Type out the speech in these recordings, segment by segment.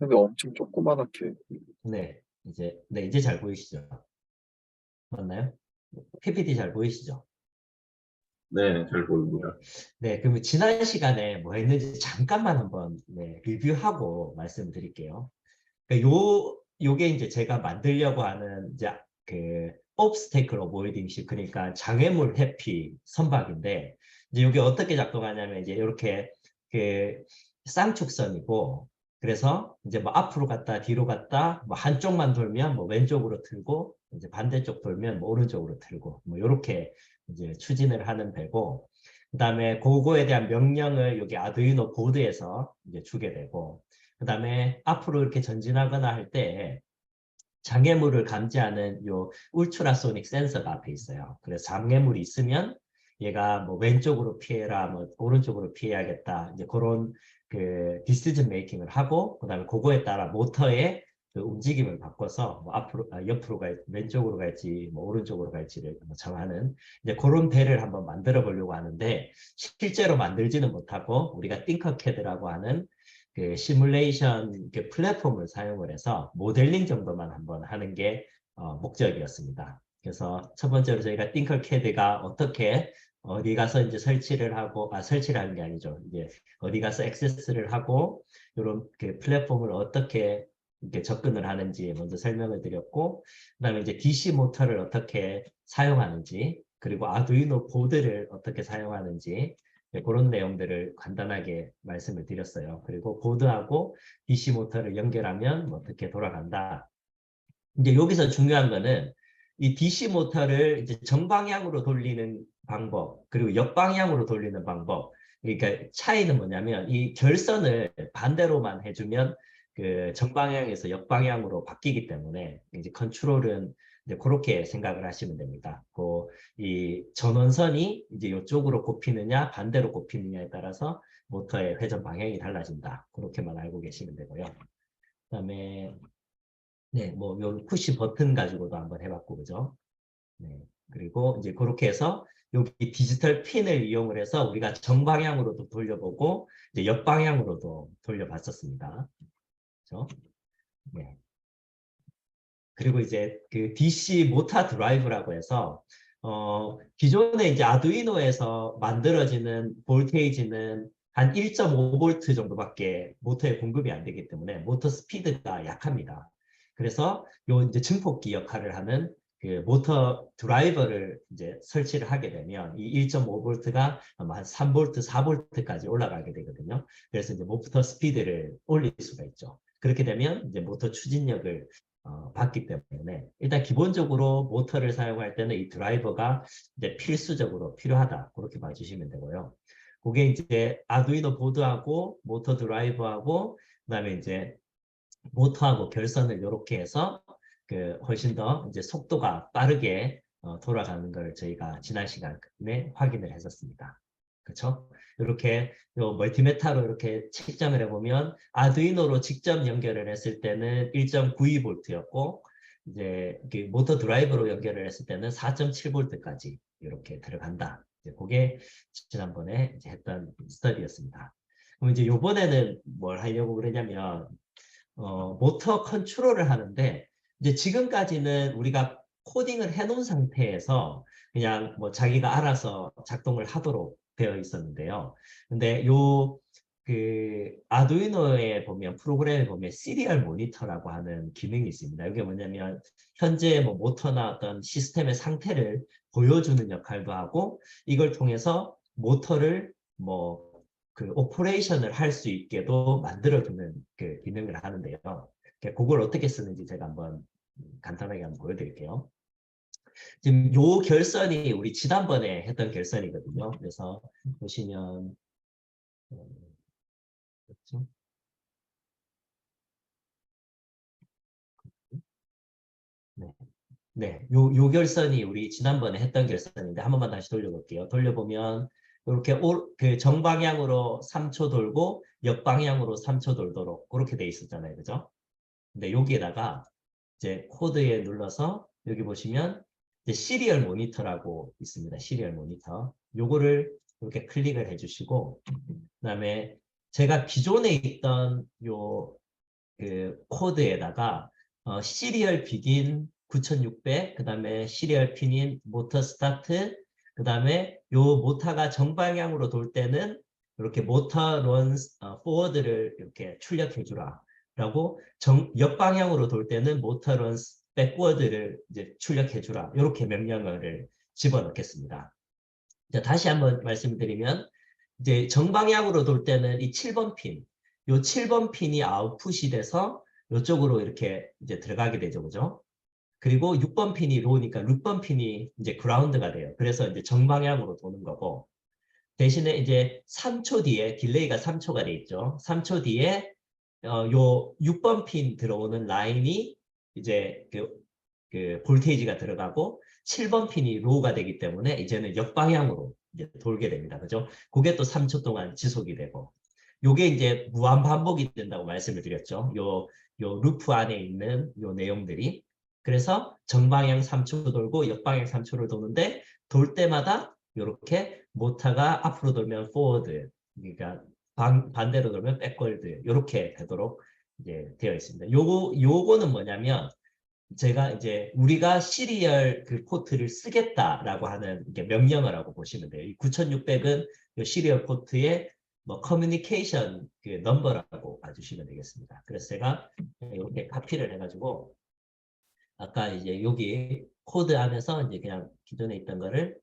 근데 엄청 조그맣게 네, 이제 네 이제 잘 보이시죠? 맞나요? PPT 잘 보이시죠? 네, 잘 보입니다. 네, 그러면 지난 시간에 뭐 했는지 잠깐만 한번 네, 리뷰하고 말씀드릴게요. 그러니까 요 요게 이제 제가 만들려고 하는 이제 그 obstacle avoiding sheet 그러니까 장애물 회피 선박인데 이제 이게 어떻게 작동하냐면 이제 이렇게 그 쌍축선이고 그래서 이제 뭐 앞으로 갔다 뒤로 갔다 뭐 한쪽만 돌면 뭐 왼쪽으로 틀고 이제 반대쪽 돌면 뭐 오른쪽으로 틀고 뭐 이렇게 이제 추진을 하는 배고 그다음에 그거에 대한 명령을 여기 아두이노 보드에서 이제 주게 되고 그다음에 앞으로 이렇게 전진하거나 할 때 장애물을 감지하는 요 울트라소닉 센서가 앞에 있어요. 그래서 장애물이 있으면 얘가 뭐 왼쪽으로 피해라, 뭐 오른쪽으로 피해야겠다. 이제 그런 그 디시전 메이킹을 하고 그다음에 그거에 따라 모터의 그 움직임을 바꿔서 뭐 앞으로 아, 옆으로 갈 왼쪽으로 갈지 뭐 오른쪽으로 갈지를 뭐 정하는 이제 그런 배를 한번 만들어 보려고 하는데 실제로 만들지는 못하고 우리가 띵커캐드라고 하는 그 시뮬레이션 그 플랫폼을 사용을 해서 모델링 정도만 한번 하는 게 어, 목적이었습니다. 그래서 첫 번째로 저희가 띵커캐드가 어떻게 어디 가서 이제 설치를 하고 아 설치를 하는 게 아니죠. 이제 어디 가서 액세스를 하고 이런 그 플랫폼을 어떻게 이렇게 접근을 하는지 먼저 설명을 드렸고 그다음에 이제 DC 모터를 어떻게 사용하는지 그리고 아두이노 보드를 어떻게 사용하는지 네, 그런 내용들을 간단하게 말씀을 드렸어요. 그리고 보드하고 DC 모터를 연결하면 뭐 어떻게 돌아간다. 이제 여기서 중요한 거는 이 DC 모터를 이제 정방향으로 돌리는 방법 그리고 역방향으로 돌리는 방법 그러니까 차이는 뭐냐면 이 결선을 반대로만 해주면 그 정방향에서 역방향으로 바뀌기 때문에 이제 컨트롤은 이제 그렇게 생각을 하시면 됩니다. 그 이 전원선이 이제 이쪽으로 꼽히느냐 반대로 꼽히느냐에 따라서 모터의 회전 방향이 달라진다. 그렇게만 알고 계시면 되고요. 그다음에 네, 뭐 요 푸시 버튼 가지고도 한번 해봤고 그죠? 네, 그리고 이제 그렇게 해서 여기 디지털 핀을 이용을 해서 우리가 정방향으로도 돌려보고 이제 역방향으로도 돌려봤었습니다. 그렇죠? 네. 그리고 이제 그 DC 모터 드라이브라고 해서 어 기존에 이제 아두이노에서 만들어지는 볼테이지는 한 1.5V 정도밖에 모터에 공급이 안 되기 때문에 모터 스피드가 약합니다. 그래서 요 이제 증폭기 역할을 하는 그 모터 드라이버를 이제 설치를 하게 되면 이 1.5V가 아마 한 3V, 4V까지 올라가게 되거든요. 그래서 이제 모터 스피드를 올릴 수가 있죠. 그렇게 되면 이제 모터 추진력을 어, 받기 때문에 일단 기본적으로 모터를 사용할 때는 이 드라이버가 이제 필수적으로 필요하다 그렇게 봐주시면 되고요. 그게 이제 아두이노 보드하고 모터 드라이버하고 그다음에 이제 모터하고 결선을 이렇게 해서 그 훨씬 더 이제 속도가 빠르게 어, 돌아가는 걸 저희가 지난 시간에 확인을 했었습니다. 그렇죠? 이렇게 요 멀티메타로 이렇게 측정을 해보면 아두이노로 직접 연결을 했을 때는 1.92V였고 이제 이렇게 모터 드라이버로 연결을 했을 때는 4.7V까지 이렇게 들어간다. 이제 그게 지난번에 이제 했던 스터디였습니다. 그럼 이제 요번에는 뭘 하려고 그러냐면 어, 모터 컨트롤을 하는데 이제 지금까지는 우리가 코딩을 해놓은 상태에서 그냥 뭐 자기가 알아서 작동을 하도록 되어 있었는데요. 근데 요 그 아두이노에 보면 프로그램에 보면 시리얼 모니터라고 하는 기능이 있습니다. 이게 뭐냐면 현재 뭐 모터나 어떤 시스템의 상태를 보여주는 역할도 하고 이걸 통해서 모터를 뭐 그 오퍼레이션을 할 수 있게도 만들어주는 그 기능을 하는데요. 그걸 어떻게 쓰는지 제가 한번 간단하게 한번 보여드릴게요. 지금 요 결선이 우리 지난번에 했던 결선이거든요. 그래서 보시면 어, 그렇죠? 네. 네, 요, 요 결선이 우리 지난번에 했던 결선인데 한 번만 다시 돌려볼게요. 돌려보면 이렇게 오, 그 정방향으로 3초 돌고 역방향으로 3초 돌도록 그렇게 돼 있었잖아요. 그죠? 근데 여기에다가 이제 코드에 눌러서 여기 보시면 이제 시리얼 모니터라고 있습니다. 시리얼 모니터. 요거를 이렇게 클릭을 해주시고 그다음에 제가 기존에 있던 요 그 코드에다가 어, 시리얼 비긴 9600, 그 다음에 시리얼 핀인 모터 스타트, 그 다음에 요 모터가 정방향으로 돌 때는 이렇게 모터 런 포워드를 이렇게 출력해 주라. 라고 정, 역방향으로 돌 때는 모터 런 백워드를 이제 출력해 주라. 이렇게 명령어를 집어넣겠습니다. 자, 다시 한번 말씀드리면 이제 정방향으로 돌 때는 이 7번 핀, 요 7번 핀이 아웃풋이 돼서 이쪽으로 이렇게 이제 들어가게 되죠. 그죠? 그리고 6번 핀이 로우니까 6번 핀이 이제 그라운드가 돼요. 그래서 이제 정방향으로 도는 거고 대신에 이제 3초 뒤에 딜레이가 3초가 돼 있죠. 3초 뒤에 어, 요 6번 핀 들어오는 라인이 이제 그, 그 볼테이지가 들어가고 7번 핀이 로우가 되기 때문에 이제는 역방향으로 이제 돌게 됩니다. 그죠? 그게 또 3초 동안 지속이 되고 요게 이제 무한 반복이 된다고 말씀을 드렸죠. 요, 요 루프 안에 있는 요 내용들이 그래서 정방향 3초 돌고 역방향 3초를 도는데 돌 때마다 이렇게 모터가 앞으로 돌면 forward 그러니까 반, 반대로 돌면 backward 이렇게 되도록 이제 되어 있습니다. 요거 요거는 뭐냐면 제가 이제 우리가 시리얼 그 포트를 쓰겠다라고 하는 명령어라고 보시면 돼요. 이 9600은 요 시리얼 포트의 뭐 커뮤니케이션 그 넘버라고 봐주시면 되겠습니다. 그래서 제가 이렇게 카피를 해가지고 아까 이제 여기 코드 안에서 이제 그냥 기존에 있던 거를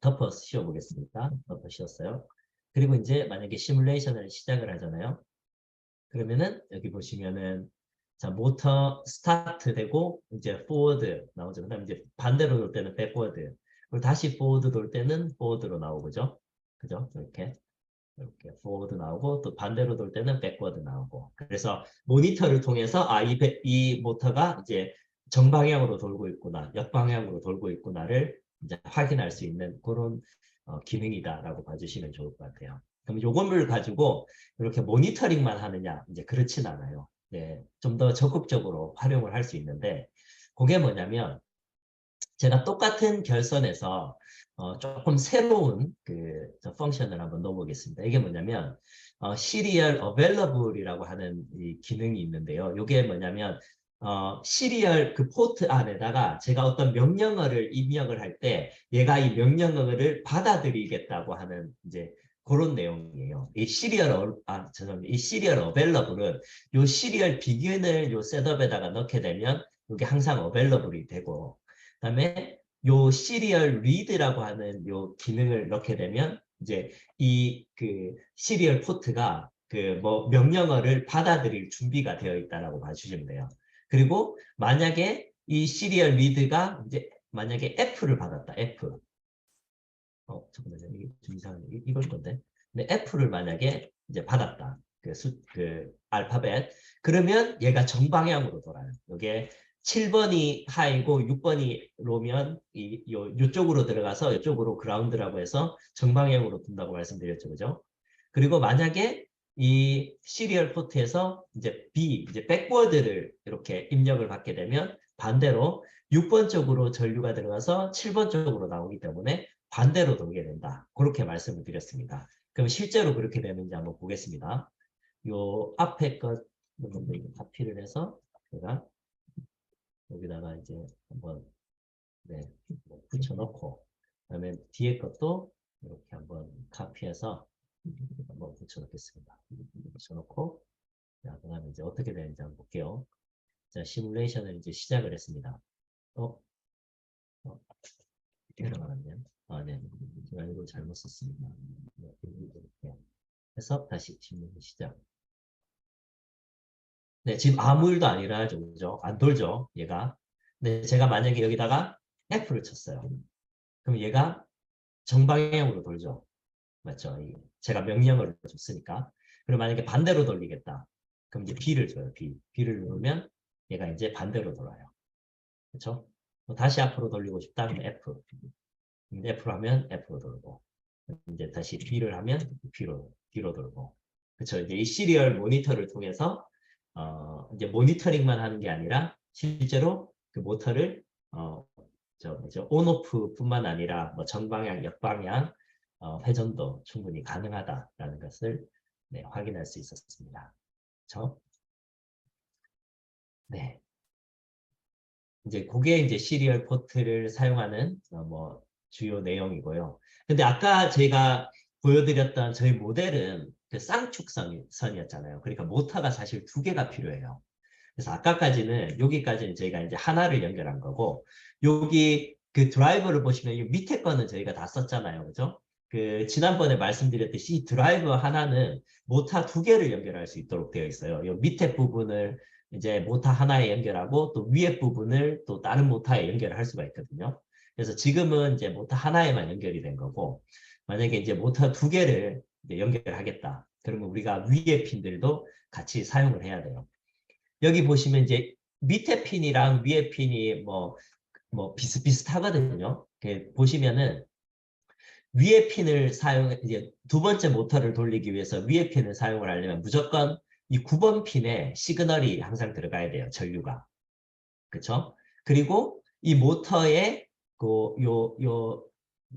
덮어 씌워 보겠습니다. 덮어 씌웠어요. 그리고 이제 만약에 시뮬레이션을 시작을 하잖아요. 그러면은 여기 보시면은 자 모터 스타트 되고 이제 포워드 나오죠. 그다음에 이제 반대로 돌 때는 백워드. 그리고 다시 포워드 돌 때는 포워드로 나오고죠. 그죠? 이렇게 이렇게 포워드 나오고 또 반대로 돌 때는 백워드 나오고. 그래서 모니터를 통해서 아이 이 모터가 이제 정방향으로 돌고 있구나, 역방향으로 돌고 있구나를 이제 확인할 수 있는 그런 어, 기능이다라고 봐주시면 좋을 것 같아요. 그럼 요거를 가지고 이렇게 모니터링만 하느냐? 이제 그렇진 않아요. 네, 좀 더 적극적으로 활용을 할 수 있는데 그게 뭐냐면 제가 똑같은 결선에서 어, 조금 새로운 그 펑션을 한번 넣어보겠습니다. 이게 뭐냐면 어, Serial Available이라고 하는 이 기능이 있는데요. 이게 뭐냐면 어, 시리얼 그 포트 안에다가 제가 어떤 명령어를 입력을 할 때 얘가 이 명령어를 받아들이겠다고 하는 이제 그런 내용이에요. 이 시리얼 어, 아 죄송합니다. 이 시리얼 어벨러블은 요 시리얼 비긴을 요 셋업에다가 넣게 되면 이게 항상 어벨러블이 되고 그다음에 요 시리얼 리드라고 하는 요 기능을 넣게 되면 이제 이 그 시리얼 포트가 그 뭐 명령어를 받아들일 준비가 되어 있다라고 봐주시면 돼요. 그리고 만약에 이 시리얼 리드가 이제 만약에 F를 받았다. F. 어, 잠깐만요. 이게 좀 이상해. 이- 이걸 건데. 근데 F를 만약에 이제 받았다. 그 수, 그 알파벳. 그러면 얘가 정방향으로 돌아요. 이게 7번이 하이고 6번이 로면 이, 요, 요쪽으로 들어가서 이쪽으로 그라운드라고 해서 정방향으로 둔다고 말씀드렸죠. 그죠? 그리고 만약에 이 시리얼 포트에서 이제 B, 이제 백워드를 이렇게 입력을 받게 되면 반대로 6번 쪽으로 전류가 들어가서 7번 쪽으로 나오기 때문에 반대로 돌게 된다. 그렇게 말씀을 드렸습니다. 그럼 실제로 그렇게 되는지 한번 보겠습니다. 요 앞에 것 카피를 해서 제가 여기다가 이제 한번 네, 뭐 붙여놓고 그다음에 뒤에 것도 이렇게 한번 카피해서 한번 붙여놓겠습니다. 붙여놓고 자, 그 다음에 이제 어떻게 되는지 한번 볼게요. 자, 시뮬레이션을 이제 시작을 했습니다. 어, 어, 들어가네요. 아, 네. 제가 이걸 잘못 썼습니다. 네, 이렇게 해서 다시 시뮬레이션 시작. 네, 지금 아무 일도 아니라 그죠? 안 돌죠, 얘가. 근데 제가 만약에 여기다가 F를 쳤어요. 그럼 얘가 정방향으로 돌죠. 맞죠? 이- 제가 명령을 줬으니까. 그럼 만약에 반대로 돌리겠다. 그럼 이제 B를 줘요. B. B를 누르면 얘가 이제 반대로 돌아요. 그렇죠? 다시 앞으로 돌리고 싶다 그러면 F. F로 하면 F로 돌고. 이제 다시 B를 하면 B로 B로 돌고. 그렇죠? 이제 이 시리얼 모니터를 통해서 어, 이제 모니터링만 하는 게 아니라 실제로 그 모터를 어, 저 뭐죠? 온오프뿐만 아니라 뭐 정방향, 역방향 어, 회전도 충분히 가능하다라는 것을 네, 확인할 수 있었습니다. 그렇죠? 네. 이제 그게 이제 시리얼 포트를 사용하는 어, 뭐 주요 내용이고요. 근데 아까 제가 보여드렸던 저희 모델은 그 쌍축선이었잖아요. 그러니까 모터가 사실 두 개가 필요해요. 그래서 아까까지는 여기까지는 저희가 이제 하나를 연결한 거고 여기 그 드라이버를 보시면 이 밑에 거는 저희가 다 썼잖아요. 그죠? 그 지난번에 말씀드렸듯이 이 드라이버 하나는 모터 두 개를 연결할 수 있도록 되어 있어요. 이 밑에 부분을 이제 모터 하나에 연결하고 또 위에 부분을 또 다른 모터에 연결을 할 수가 있거든요. 그래서 지금은 이제 모터 하나에만 연결이 된 거고 만약에 이제 모터 두 개를 연결하겠다. 그러면 우리가 위에 핀들도 같이 사용을 해야 돼요. 여기 보시면 이제 밑에 핀이랑 위에 핀이 뭐, 뭐 비슷비슷하거든요. 보시면은 위에 핀을 사용, 이제 두 번째 모터를 돌리기 위해서 위에 핀을 사용을 하려면 무조건 이 9번 핀에 시그널이 항상 들어가야 돼요. 전류가. 그쵸? 그리고 이 모터에 그, 요, 요,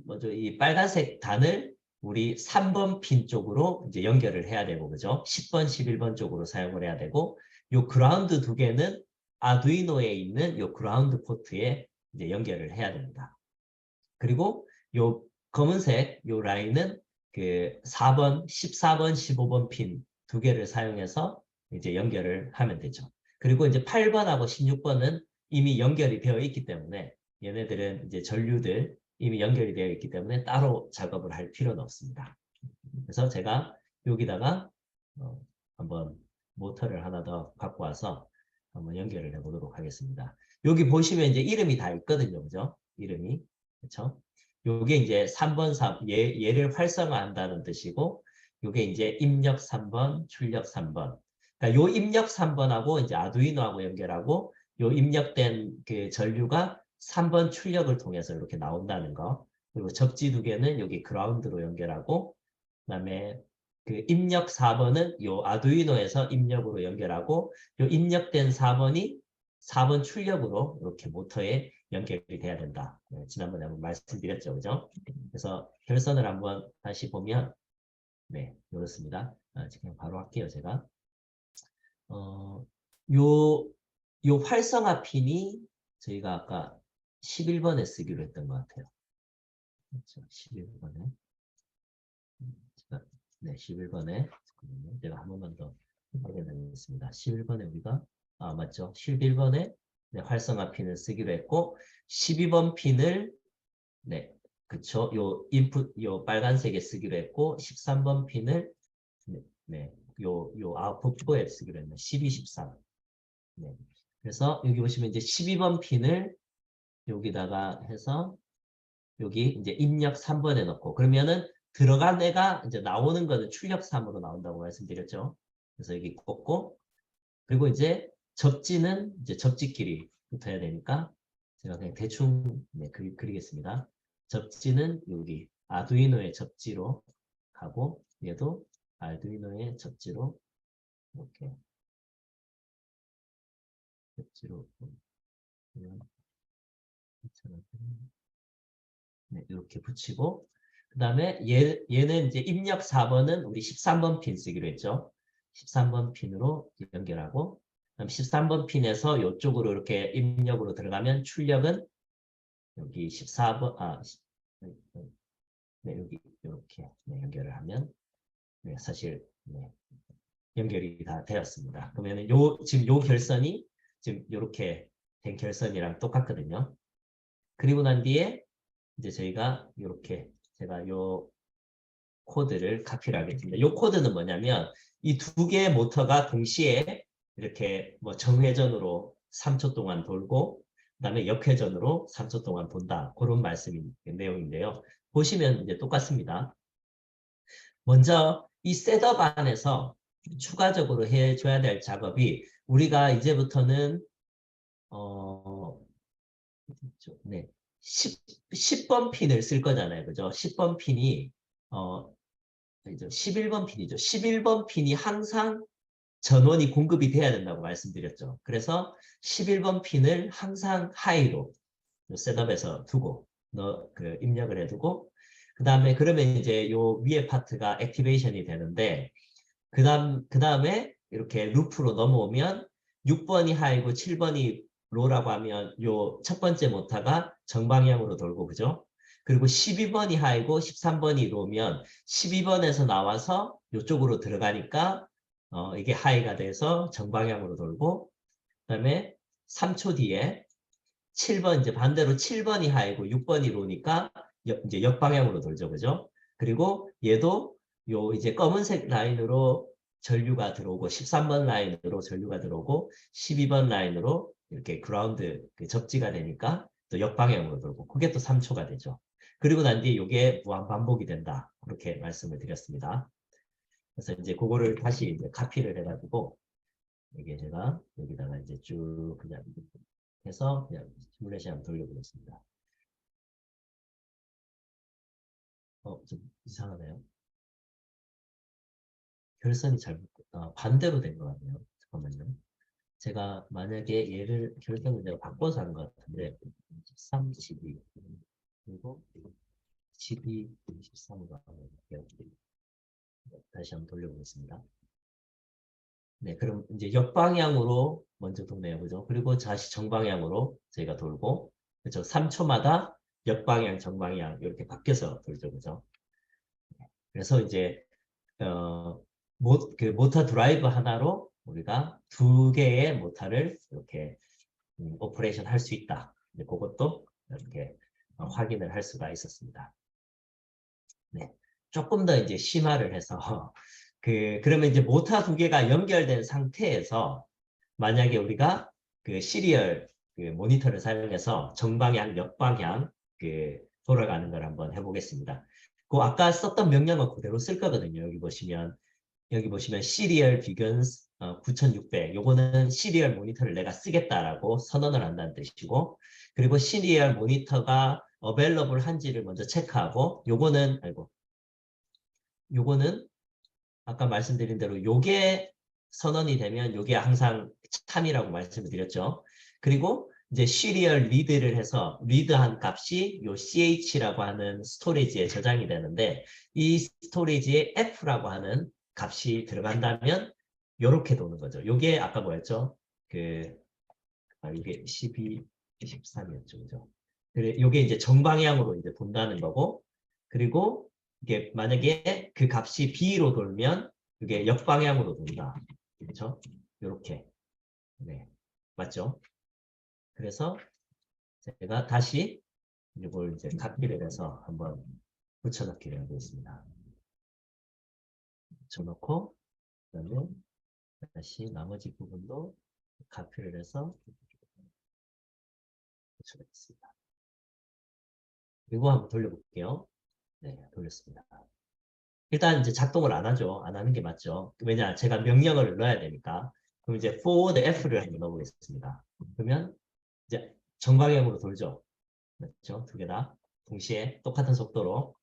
뭐죠? 이 빨간색 단을 우리 3번 핀 쪽으로 이제 연결을 해야 되고, 그죠? 10번, 11번 쪽으로 사용을 해야 되고, 요 그라운드 두 개는 아두이노에 있는 요 그라운드 포트에 이제 연결을 해야 됩니다. 그리고 요 검은색 요 라인은 그 4번, 14번, 15번 핀 두 개를 사용해서 이제 연결을 하면 되죠. 그리고 이제 8번하고 16번은 이미 연결이 되어 있기 때문에 얘네들은 이제 전류들 이미 연결이 되어 있기 때문에 따로 작업을 할 필요는 없습니다. 그래서 제가 여기다가 어, 한번 모터를 하나 더 갖고 와서 한번 연결을 해 보도록 하겠습니다. 여기 보시면 이제 이름이 다 있거든요. 그죠? 이름이. 그렇죠? 요게 이제 3번 3 얘, 얘를 활성화한다는 뜻이고 요게 이제 입력 3번, 출력 3번. 그러니까 요 입력 3번하고 이제 아두이노하고 연결하고 요 입력된 그 전류가 3번 출력을 통해서 이렇게 나온다는 거. 그리고 접지 두 개는 여기 그라운드로 연결하고 그 다음에 그 입력 4번은 요 아두이노에서 입력으로 연결하고 요 입력된 4번이 4번 출력으로 이렇게 모터에 연결이 돼야 된다. 네, 지난번에 한번 말씀드렸죠. 그죠? 그래서 결선을 한번 다시 보면 네, 이렇습니다. 아, 지금 바로 할게요, 제가. 어, 요, 요 활성화 핀이 저희가 아까 11번에 쓰기로 했던 것 같아요. 그렇죠, 11번에. 제가, 네, 11번에. 잠깐만요. 제가 한 번만 더 확인하겠습니다. 11번에 우리가, 아, 맞죠. 11번에 네, 활성화 핀을 쓰기로 했고, 12번 핀을, 네, 그쵸. 요 인풋, 요 빨간색에 쓰기로 했고, 13번 핀을, 네, 네, 요, 요 아웃풋부에 쓰기로 했네. 12, 13. 네. 그래서 여기 보시면 이제 12번 핀을 여기다가 해서 여기 이제 입력 3번에 넣고 그러면은 들어간 애가 이제 나오는 거는 출력 3으로 나온다고 말씀드렸죠. 그래서 여기 꽂고 그리고 이제 접지는 이제 접지끼리 붙어야 되니까 제가 그냥 대충 네, 그리, 그리겠습니다. 접지는 여기 아두이노의 접지로 가고 얘도 아두이노의 접지로 이렇게 접지로 네, 이렇게 붙이고 그 다음에 얘, 얘는 이제 입력 4번은 우리 13번 핀 쓰기로 했죠. 13번 핀으로 연결하고 그다음 13번 핀에서 이쪽으로 이렇게 입력으로 들어가면 출력은 여기 14번 아 네, 여기 이렇게 네, 연결을 하면 네, 사실 네, 연결이 다 되었습니다. 그러면 요 지금 요 결선이 지금 이렇게 된 결선이랑 똑같거든요. 그리고 난 뒤에 이제 저희가 이렇게 제가 요 코드를 카피를 하겠습니다. 요 코드는 뭐냐면 이 두 개의 모터가 동시에 이렇게 뭐 정회전으로 3초 동안 돌고 그다음에 역회전으로 3초 동안 돈다. 그런 말씀이 내용인데요. 보시면 이제 똑같습니다. 먼저 이 셋업 안에서 추가적으로 해줘야 될 작업이 우리가 이제부터는 어 네. 10, 10번 핀을 쓸 거잖아요. 그죠? 10번 핀이 어 아니죠. 11번 핀이죠. 11번 핀이 항상 전원이 공급이 돼야 된다고 말씀드렸죠. 그래서 11번 핀을 항상 하이로 셋업에서 두고 너 그 입력을 해두고 그 다음에 그러면 이제 요 위에 파트가 액티베이션이 되는데 그 다음 그 다음에 이렇게 루프로 넘어오면 6번이 하이고 7번이 로라고 하면 요 첫 번째 모타가 정방향으로 돌고 그죠? 그리고 12번이 하이고 13번이 로면 12번에서 나와서 이쪽으로 들어가니까 어, 이게 하이가 돼서 정방향으로 돌고 그다음에 3초 뒤에 7번 이제 반대로 7번이 하이고 6번이 로니까 역- 이제 역방향으로 돌죠. 그죠? 그리고 얘도 요 이제 검은색 라인으로 전류가 들어오고 13번 라인으로 전류가 들어오고 12번 라인으로 이렇게 그라운드 그 접지가 되니까 또 역방향으로 돌고 그게 또 3초가 되죠. 그리고 난 뒤에 이게 무한 반복이 된다. 그렇게 말씀을 드렸습니다. 그래서 이제 그거를 다시 이제 카피를 해가지고 이게 제가 여기다가 이제 쭉 그냥 해서 그냥 시뮬레이션 한번 돌려보겠습니다. 어, 좀 이상하네요. 결선이 잘못, 아, 반대로 된 것 같네요. 잠깐만요. 제가 만약에 얘를 결선을 내가 바꿔서 한것 같은데 13, 12 그리고 12, 13으로 다시 한번 돌려보겠습니다. 네, 그럼 이제 역방향으로 먼저. 그죠? 그리고 다시 정방향으로 저희가 돌고, 그죠? 3초마다 역방향, 정방향 이렇게 바뀌어서 돌죠. 그죠? 그래서 이제, 어, 모, 그 모터 드라이브 하나로 우리가 두 개의 모터를 이렇게 음, 오퍼레이션 할 수 있다. 그것도 이렇게 어, 확인을 할 수가 있었습니다. 네. 조금 더 이제 심화를 해서 그 그러면 이제 모터 두 개가 연결된 상태에서 만약에 우리가 그 시리얼 그 모니터를 사용해서 정방향, 역방향 그 돌아가는 걸 한번 해보겠습니다. 그 아까 썼던 명령어 그대로 쓸 거거든요. 여기 보시면 여기 보시면 시리얼 비건스 9600 요거는 시리얼 모니터를 내가 쓰겠다라고 선언을 한다는 뜻이고 그리고 시리얼 모니터가 어벨러블 한지를 먼저 체크하고 요거는 아이고 요거는 아까 말씀드린 대로 요게 선언이 되면 요게 항상 참이라고 말씀을 드렸죠. 그리고 이제 시리얼 리드를 해서 리드한 값이 요 ch라고 하는 스토리지에 저장이 되는데 이 스토리지에 f라고 하는 값이 들어간다면 요렇게 도는 거죠. 요게 아까 뭐였죠? 그 아, 이게 12, 13이었죠. 그죠? 그래 요게 이제 정방향으로 이제 돈다는 거고 그리고 이게 만약에 그 값이 B로 돌면 이게 역방향으로 돈다. 그렇죠? 이렇게. 네. 맞죠? 그래서 제가 다시 이걸 이제 카피를 해서 한번 붙여넣기를 하겠습니다. 붙여넣고 그다음에 다시 나머지 부분도 카피를 해서 붙여넣겠습니다. 그리고 한번 돌려볼게요. 네, 돌렸습니다. 일단 이제 작동을 안 하죠. 안 하는 게 맞죠. 왜냐, 제가 명령어를 넣어야 되니까. 그럼 이제 forward F를 한번 넣어보겠습니다. 그러면 이제 정방향으로 돌죠. 그렇죠? 두 개 다. 동시에 똑같은 속도로.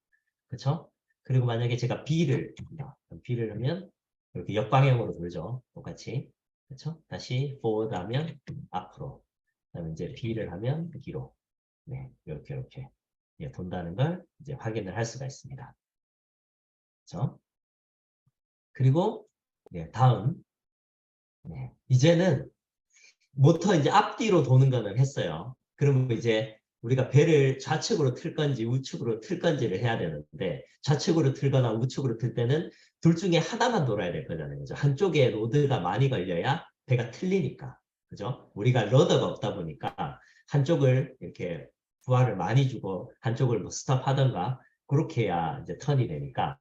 그렇죠? 그리고 만약에 제가 B를 합니다. B를 하면 이렇게 역방향으로 돌죠. 똑같이. 그렇죠? 다시 forward 하면 앞으로. 그다음에 이제 B를 하면 뒤로. 네, 이렇게 이렇게. 예, 돈다는 걸 이제 확인을 할 수가 있습니다. 그렇죠? 그리고 네, 다음 네, 이제는 모터 이제 앞뒤로 도는 거는 했어요. 그러면 이제 우리가 배를 좌측으로 틀 건지 우측으로 틀 건지를 해야 되는데 좌측으로 틀거나 우측으로 틀 때는 둘 중에 하나만 돌아야 될 거잖아요. 그죠? 한쪽에 로드가 많이 걸려야 배가 틀리니까. 그죠? 우리가 러더가 없다 보니까 한쪽을 이렇게 부하를 많이 주고 한쪽을 뭐 스톱하던가 그렇게 해야 이제 턴이 되니까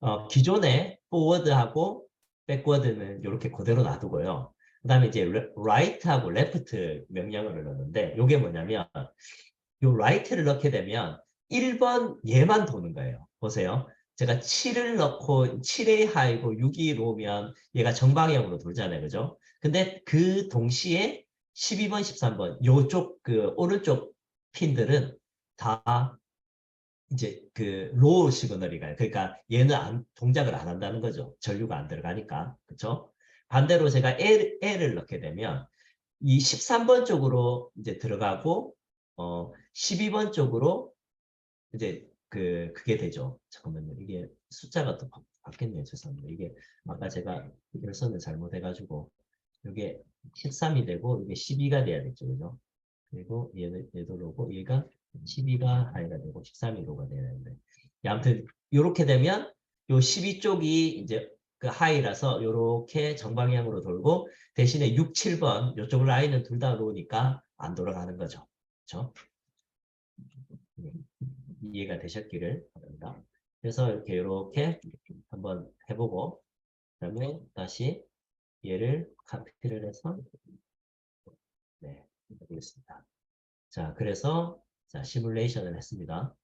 어, 기존에 포워드하고 백워드는 이렇게 그대로 놔두고요. 그 다음에 이제 right하고 left 명령어를 넣는데 이게 뭐냐면 이 right를 넣게 되면 1번 얘만 도는 거예요. 보세요. 제가 7을 넣고 7의 하이고 6이 로면 얘가 정방향으로 돌잖아요. 그죠? 근데 그 동시에 12번, 13번 요쪽 그 오른쪽 핀들은 다 이제 그 로우 시그널이가요. 그러니까 얘는 안, 동작을 안 한다는 거죠. 전류가 안 들어가니까. 그렇죠? 반대로 제가 L, L을 넣게 되면 이 13번 쪽으로 이제 들어가고 어 12번 쪽으로 이제 그 그게 되죠. 잠깐만요. 이게 숫자가 또 바, 바뀌었네요. 죄송합니다. 이게 아까 제가 결선을 잘못해가지고 이게 13이 되고 이게 12가 돼야 되죠. 그죠? 그리고 얘는 얘도 로고 얘가 12가 하이가 되고 13이 로가 되는데 예, 아무튼 이렇게 되면 요 12쪽이 이제 그 하이라서 요렇게 정방향으로 돌고 대신에 6, 7번 요쪽 라인은 둘 다 로니까 안 돌아가는 거죠. 그렇죠? 네. 이해가 되셨기를 바랍니다. 그래서 이렇게 이렇게 한번 해보고 그다음에 다시 얘를 카피를 해서 네 해보겠습니다. 자 그래서 자 시뮬레이션을 했습니다.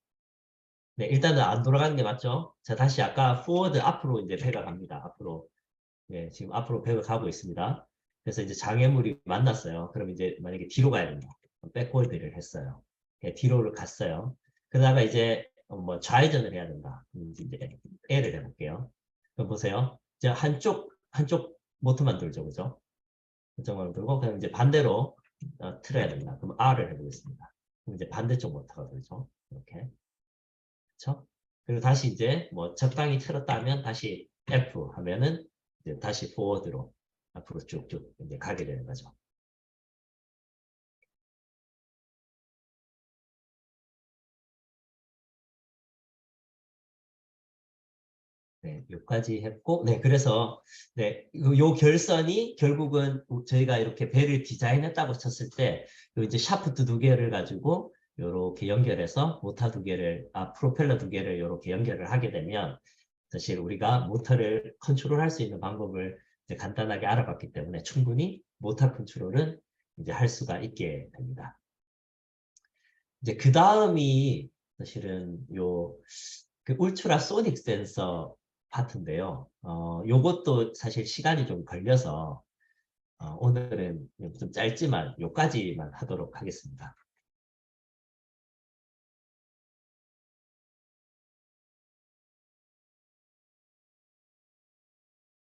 네 일단은 안 돌아가는 게 맞죠? 자 다시 아까 포워드 앞으로 이제 배가 갑니다. 앞으로 네 지금 앞으로 배가 가고 있습니다. 그래서 이제 장애물이 만났어요. 그럼 이제 만약에 뒤로 가야 됩니다. 백홀드를 했어요. 네, 뒤로를 갔어요. 그러다가 이제 어, 뭐 좌회전을 해야 된다. 이제 L을 해볼게요. 그럼 보세요. 이제 한쪽 한쪽 모터만 돌죠, 그죠? 한쪽만 돌고 그럼 이제 반대로 어, 틀어야 된다. 그럼 R을 해보겠습니다. 그럼 이제 반대쪽 모터가 돌죠. 이렇게, 그렇죠? 그리고 다시 이제 뭐 적당히 틀었다 하면 다시 F 하면은 이제 다시 포워드로 앞으로 쭉쭉 이제 가게 되는 거죠. 네, 여기까지 했고, 네, 그래서, 네, 요, 요 결선이 결국은 저희가 이렇게 배를 디자인했다고 쳤을 때, 요 이제 샤프트 두 개를 가지고, 요렇게 연결해서 모터 두 개를, 아, 프로펠러 두 개를 요렇게 연결을 하게 되면, 사실 우리가 모터를 컨트롤 할 수 있는 방법을 간단하게 알아봤기 때문에 충분히 모터 컨트롤은 이제 할 수가 있게 됩니다. 이제 그 다음이 사실은 요, 그 울트라 소닉 센서 파트인데요. 어, 요것도 사실 시간이 좀 걸려서 어, 오늘은 좀 짧지만 요까지만 하도록 하겠습니다.